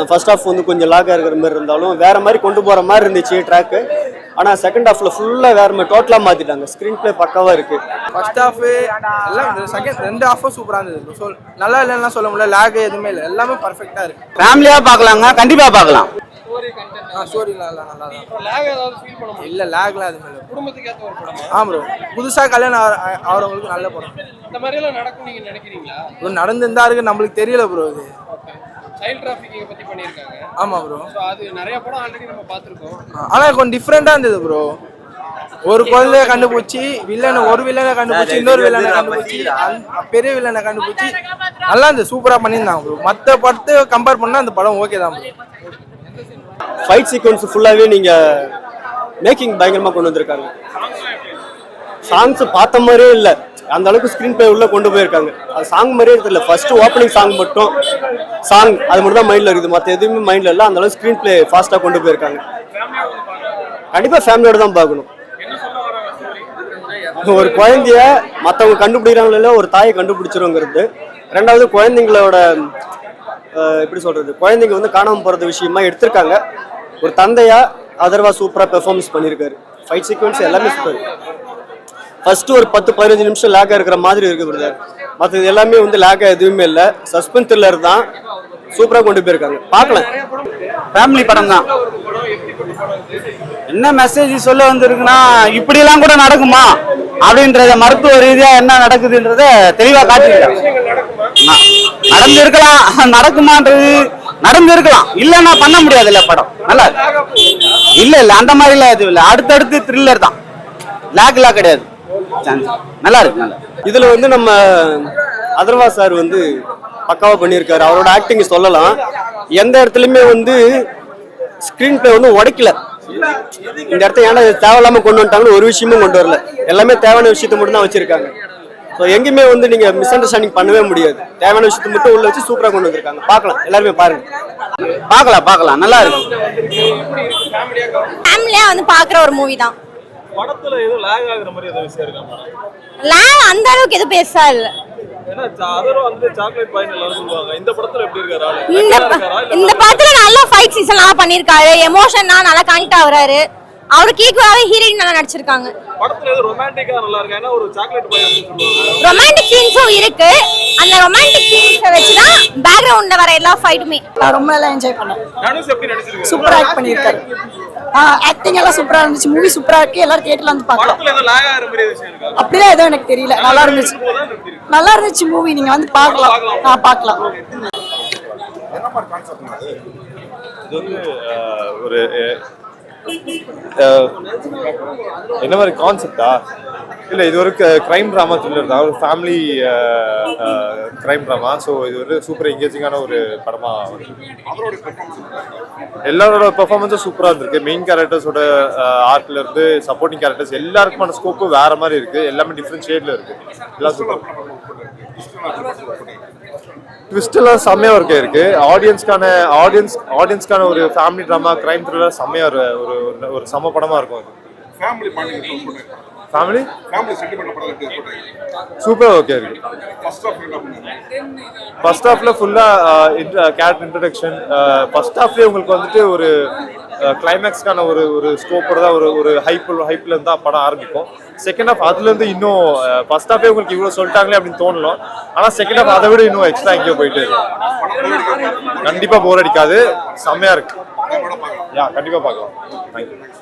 First half வந்து கொஞ்சம் லாக்காக இருக்கிற மாதிரி இருந்தாலும் வேற மாதிரி கொண்டு போகிற மாதிரி இருந்துச்சு ட்ராக்கு ஆனால் செகண்ட் ஹாஃபில் ஃபுல்லாக வேற மாதிரி டோட்டலாக மாற்றிட்டாங்க ஸ்க்ரீன் ப்ளே பக்காவாக இருக்குது ஃபர்ஸ்ட் ஹாஃப் எல்லாம் செகண்ட் ரெண்டு ஹாஃபும் சூப்பராக இருந்தது ஸோ நல்லா இல்லைன்னா சொல்ல முடியல லேக் எதுவுமே இல்லை. எல்லாமே பர்ஃபெக்டாக இருக்கு. ஃபேமிலியா பார்க்கலாங்க. கண்டிப்பா பார்க்கலாம். நல்லா தான். இல்லை லேக்லாம் எதுவுமே இல்லை குடும்பத்துக்கு ஏற்ற ஒரு படம். ஆ ப்ரோ புதுசாக கல்யாணம் ஆகிற- ஆகிறவங்களுக்கு நல்ல படம். இந்த மாதிரி எல்லாம் நடக்கும் நீங்க நினைக்கிறீங்களா? நடந்துருந்தா இருக்கு நம்மளுக்கு தெரியல ப்ரோ இது சைல்ட் டிராஃபிக்கிங் பத்தி பண்ணியிருக்காங்க. ஆமாம் ப்ரோ அது நிறைய படம் ஆல்ரெடி நம்ம பார்த்துருக்கோம். ஆனால் கொஞ்சம் டிஃப்ரெண்ட்டாக இருந்தது ப்ரோ ஒரு குழந்தைய கண்டுபிடிச்சி வில்லனை ஒரு வில்லனை கண்டுபிடிச்சி இன்னொரு வில்லனை கண்டுபிடிச்சி பெரிய வில்லனை கண்டுபிடிச்சி நல்லா இருந்தது சூப்பராக பண்ணியிருந்தாங்க ப்ரோ மற்ற படத்தை கம்பேர் பண்ணால் அந்த படம் ஓகே தான் ப்ரோ ஃபைட் சீக்வன்ஸ் ஃபுல்லாகவே நீங்கள் மேக்கிங் பயங்கரமாக கொண்டு வந்திருக்காங்க. சாங்ஸ் பார்த்த மாதிரியே இல்லை. அந்த அளவுக்கு ஸ்க்ரீன் பிளே உள்ள கொண்டு போயிருக்காங்க. அது சாங் மாதிரியே தெரியல. ஃபர்ஸ்ட் ஓப்பனிங் சாங் மட்டும் சாங் அது மட்டும் தான் மைண்டில் இருக்குது. மற்ற எதுவுமே மைண்டில் இல்லை. அந்த அளவுக்கு ஸ்க்ரீன் ப்ளே ஃபாஸ்ட்டாக கொண்டு போயிருக்காங்க. கண்டிப்பாக ஃபேமிலியோட தான் பார்க்கணும். ஒரு குழந்தைய மற்றவங்க கண்டுபிடிக்கிறாங்களோ ஒரு தாயை கண்டுபிடிச்சிருங்கிறது. ரெண்டாவது குழந்தைங்களோட எப்படி சொல்றது? குழந்தைங்க வந்து காணாமல் போகிறது விஷயமா எடுத்திருக்காங்க. ஒரு தந்தையா அதர்வா சூப்பராக பெர்ஃபார்மன்ஸ் பண்ணியிருக்காரு. ஃபைட் சீக்வன்ஸ் எல்லாமே சூப்பர் ஃபர்ஸ்ட் ஒரு பத்து பதினஞ்சு நிமிஷம் லேக்காக இருக்கிற மாதிரி இருக்குது பிரதர் மற்றது எல்லாமே வந்து லேக்காக எதுவுமே இல்லை. சஸ்பென்ஸ் த்ரில்லர் தான். சூப்பராக கொண்டு போயிருக்காங்க. பார்க்கலாம். ஃபேமிலி படம் தான். என்ன மெசேஜ் சொல்ல வந்திருக்குன்னா இப்படிலாம் கூட நடக்குமா? அப்படின்றத மருத்துவ ரீதியா என்ன நடக்குதுன்றத தெளிவா காட்டியிருக்காங்க. நடந்திருக்கலாம். நடக்குமான்றது நடந்திருக்கலாம். இல்லைன்னா பண்ண முடியாதுல்ல படம். நல்லா இல்லை இல்ல இல்ல அந்த மாதிரிலாம் எதுவும் இல்லை. அடுத்தடுத்து த்ரில்லர் தான். லேக்லாம் கிடையாது. Chance. நல்லா இருக்கு நல்லா. இதுல வந்து நம்ம அதர்வா சார் வந்து பக்காவா பண்ணியிருக்காரு. அவரோட ஆக்டிங் சொல்லலாம். எந்த இடத்துலயுமே வந்து ஸ்கிரீன் பிளே வந்து உடைக்கல. இந்த இடத்த ஏன்னா இது தேவையில்லாம கொண்டு வந்துட்டாங்கன்னு ஒரு விஷயமும் கொண்டு வரல. எல்லாமே தேவையான விஷயத்த மட்டும் தான் வச்சிருக்காங்க. ஸோ எங்கேயுமே வந்து நீங்க மிஸ் அண்டர்ஸ்டாண்டிங் பண்ணவே முடியாது. தேவையான விஷயத்த மட்டும் உள்ள வச்சு சூப்பரா கொண்டு வந்திருக்காங்க. பார்க்கலாம். எல்லாருமே பாருங்க. பார்க்கலாம் பார்க்கலாம். நல்லா இருக்கு. ஃபேமிலியா வந்து பாக்குற ஒரு மூவி தான். படத்துல ஏதோ லேக் ஆகுற மாதிரி ஏதோ விஷயம் இருக்கா லேக் அந்த அளவுக்கு எதுவும் பெருசா இல்ல. ஏன்னா அதரும் வந்து சாக்லேட் பாயின் எல்லாரும் சொல்லுவாங்க இந்த படத்துல எப்படி இருக்காரு ஆளு? இந்த Regular ப- இருக்காரா? இல்ல இந்த படத்துல நல்ல ஃபைட் சீசன் நல்லா பண்ணிருக்காரு எமோஷனா நல்லா கனெக்ட் ஆகுறாரு. அவருக்கு ஈக்குவலாவே ஹீரோயின் நல்லா நடிச்சிருக்காங்க. படத்துல ஏதோ ரொமான்டிக்கா நல்லா இருக்கு? ஏன்னா ஒரு சாக்லேட் பாய் சொல்லுவாங்க. ரொமான்டிக் சீன்ஸும் இருக்கு. அந்த ரொமான்டிக் சீன்ஸை வச்சுதான் பேக்ரவுண்ட்ல வர எல்லா ஃபைட்டுமே நான் ரொம்ப நல்லா என்ஜாய் பண்ணேன். தனுஷ் எப்படி நடிச்சிருக்காரு? சூப்பரா ஆக்ட் பண்ணியிருக்காரு. ஆக்டிங் எல்லாம் சூப்பரா இருந்துச்சு. மூவி சூப்பரா இருக்கு. எல்லாரும் தியேட்டர்ல வந்து பார்க்கலாம். அப்படிலாம் எதுவும் எனக்கு தெரியல. நல்லா இருந்துச்சு. நல்லா இருந்துச்சு மூவி நீங்க வந்து பார்க்கலாம். நான் பார்க்கலாம். இது? வந்து ஒரு என்ன மாதிரி கான்செப்டா இல்லை இது ஒரு க்ரைம் ட்ராமா த்ரில்லர் தான். ஒரு ஃபேமிலி க்ரைம் ட்ராமா ஸோ இது ஒரு சூப்பர் எங்கேஜிங்கான ஒரு படமாக எல்லாரோட பெர்ஃபார்மன்ஸும் சூப்பராக இருந்திருக்கு. மெயின் கேரக்டர்ஸோட ஆர்ட்ல இருந்து சப்போர்ட்டிங் கேரக்டர்ஸ் எல்லாருக்குமான ஸ்கோப்பும் வேற மாதிரி இருக்குது எல்லாமே டிஃப்ரெண்ட் ஷேட்ல இருக்குது எல்லாம் சூப்பர் ட்விஸ்ட் எல்லாம் செம்மையா இருக்கு இருக்கு. ஆடியன்ஸ்க்கான ஆடியன்ஸ் ஆடியன்ஸ்க்கான ஒரு ஃபேமிலி ட்ராமா கிரைம் த்ரில்லர் செம்மையா ஒரு ஒரு ஒரு- ஒரு சம படமா இருக்கும் அது. ஃபேமிலி ஃபேமிலி ஃபேமிலி சென்டிமெண்ட் படம் எப்படி போட்டேன் சூப்பர் ஓகே இருக்கு. ஃபர்ஸ்ட் ஹாஃப்ல ஃபுல்லா கேரக்டர் இன்ட்ரடக்ஷன் ஃபர்ஸ்ட் ஹாஃப்லேயே உங்களுக்கு வந்துட்டு ஒரு கிளைமேக்ஸ்க்கான ஒரு ஒரு ஸ்கோப்போட தான் ஒரு ஒரு ஹைப் ஹைப்ல இருந்து தான் படம் ஆரம்பிக்கும். செகண்ட் ஹாஃப் அதுல இருந்து இன்னும் ஃபர்ஸ்ட் ஹாஃபே உங்களுக்கு இவ்வளவு சொல்லிட்டாங்களே அப்படின்னு தோணலாம் ஆனா செகண்ட் ஹாஃப் அதை விட இன்னும் எக்ஸ்ட்ரா எங்கேயோ போயிட்டு கண்டிப்பாக கண்டிப்பா போர் அடிக்காது. செம்மையா இருக்கு. யா கண்டிப்பா பார்க்கலாம். தேங்க்யூ